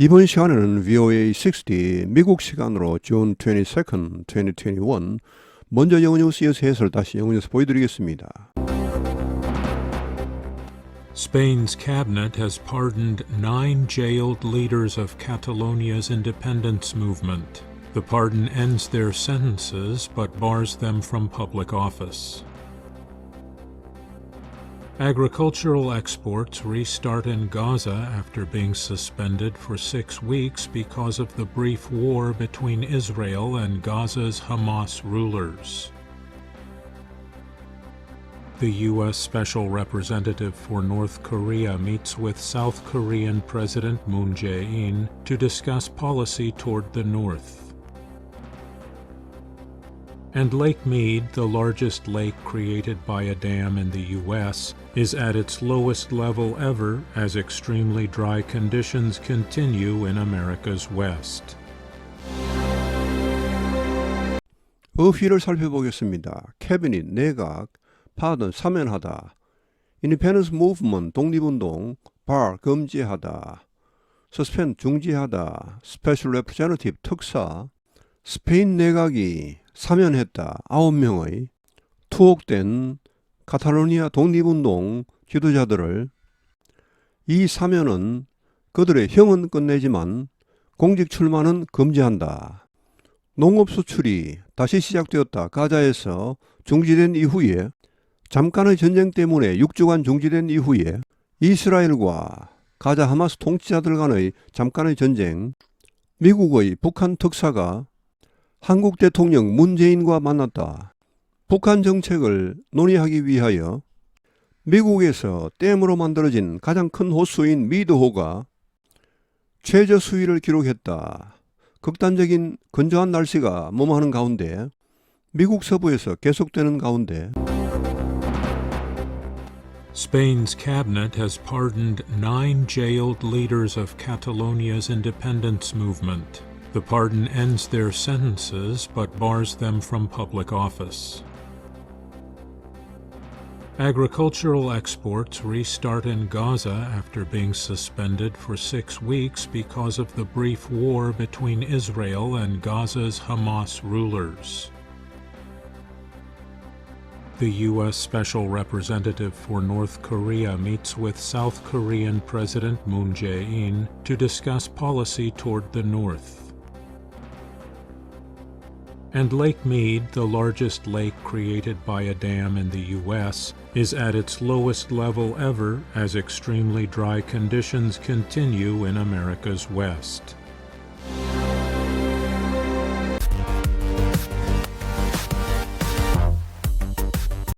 이번 시간에는 VOA 60 미국 시간으로 June 22nd, 2021 먼저 영어 뉴스 이어서 해설 다시 영어 뉴스 보여드리겠습니다. Spain's cabinet has pardoned nine jailed leaders of Catalonia's independence movement. The pardon ends their sentences but bars them from public office. Agricultural exports restart in Gaza after being suspended for six weeks because of the brief war between Israel and Gaza's Hamas rulers. The U.S. Special Representative for North Korea meets with South Korean President Moon Jae-in to discuss policy toward the North. And Lake Mead, the largest lake created by a dam in the U.S., is at its lowest level ever as extremely dry conditions continue in America's West. 어휘를 살펴보겠습니다. 캐비닛, 내각, 파던, 사면하다. 인디펜던스 무브먼트, 독립운동, bar, 금지하다. 서스펜, 중지하다. 스페셜 레프레젠티브, 특사. 스페인 내각이 사면했다. 아홉 명의 투옥된 카탈로니아 독립운동 지도자들을 이 사면은 그들의 형은 끝내지만 공직 출마는 금지한다. 농업 수출이 다시 시작되었다. 가자에서 중지된 이후에 잠깐의 전쟁 때문에 6주간 중지된 이후에 이스라엘과 가자 하마스 통치자들 간의 잠깐의 전쟁, 미국의 북한 특사가 한국 대통령 문재인과 만났다. 북한 정책을 논의하기 위하여 미국에서 댐으로 만들어진 가장 큰 호수인 미드호가 최저 수위를 기록했다. 극단적인 건조한 날씨가 머무하는 가운데 미국 서부에서 계속되는 가운데 Spain's cabinet has pardoned nine jailed leaders of Catalonia's independence movement. The pardon ends their sentences but bars them from public office. Agricultural exports restart in Gaza after being suspended for six weeks because of the brief war between Israel and Gaza's Hamas rulers. The U.S. Special Representative for North Korea meets with South Korean President Moon Jae-in to discuss policy toward the North. And Lake Mead, the largest lake created by a dam in the U.S., is at its lowest level ever as extremely dry conditions continue in America's West.